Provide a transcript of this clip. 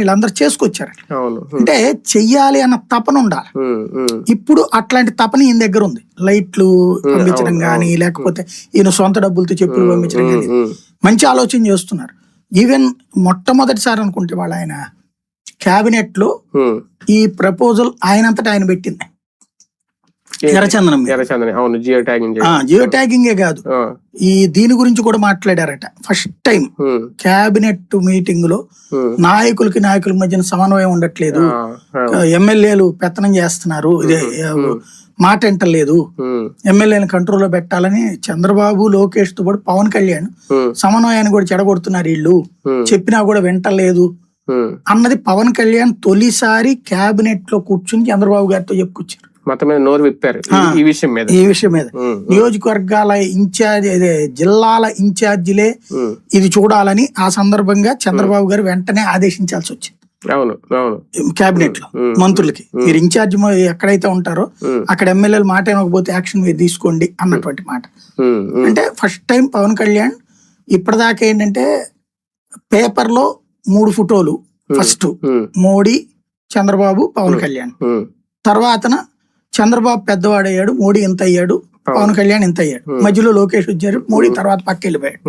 వీళ్ళందరూ చేసుకొచ్చారు. అంటే చెయ్యాలి అన్న తపన ఉండాలి. ఇప్పుడు అట్లాంటి తపన ఈయన దగ్గర ఉంది. లైట్లు పంపించడం కానీ లేకపోతే ఈయన సొంత డబ్బులతో చెప్పులు పంపించడం కానీ మంచి ఆలోచన చేస్తున్నారు. ఈవెన్ మొట్టమొదటిసారి అనుకుంటే వాళ్ళ ఆయన క్యాబినెట్లో. ఈ ప్రపోజల్ ఆయనంతటా ఆయన పెట్టింది? ఎర్రచందనం మీద ఎర్రచందని. అవును జియో ట్యాగింగ్ ఆ, జియో ట్యాగింగే కాదు. ఈ దీని గురించి కూడా మాట్లాడారట. ఫస్ట్ టైం ఉమ్, క్యాబినెట్ మీటింగ్లో నాయకులకి నాయకుల మధ్యన సమన్వయం ఉండట్లేదు. ఎమ్మెల్యేలు పెత్తనం చేస్తున్నారు. ఇదే మాట ఎంటలేదు ఎమ్మెల్యేని కంట్రోల్లో పెట్టాలని చంద్రబాబు లోకేష్తో పాటు పవన్ కళ్యాణ్ సమన్వయాన్ని కూడా చెడగొడుతున్నారు వీళ్ళు. చెప్పినా కూడా వింటలేదు. అన్నది పవన్ కళ్యాణ్ తొలిసారి క్యాబినెట్లో కూర్చుని చంద్రబాబు గారితో చెప్పుకొచ్చారు. మొత్తం మీద నోరు విప్పారు ఈ- విషయం మీద. ఈ విషయం మీద. నియోజకవర్గాల ఇన్ఛార్జ్ జిల్లాల ఇన్ఛార్జిలే ఇది చూడాలని ఆ సందర్భంగా చంద్రబాబు గారు వెంటనే ఆదేశించాల్సి వచ్చింది. అవును అవును. కేబినెట్లో మంత్రులకి. మీరు ఇన్ఛార్జ్ ఎక్కడైతే ఉంటారో అక్కడ ఎమ్మెల్యేలు మాట వినకపోతే యాక్షన్ మీరు తీసుకోండి అన్నటువంటి మాట. అంటే ఫస్ట్ టైం పవన్ కళ్యాణ్ ఇప్పటిదాకా ఏంటంటే పేపర్లో మూడు ఫోటోలు ఫస్ట్ మోడీ చంద్రబాబు పవన్ కళ్యాణ్. తర్వాతన చంద్రబాబు పెద్దవాడయ్యాడు మోడీ ఇంత అయ్యాడు పవన్ కళ్యాణ్ ఇంత అయ్యాడు. మధ్యలో లోకేష్ వచ్చారు మోడీ తర్వాత పక్క వెళ్ళిపోయాడు.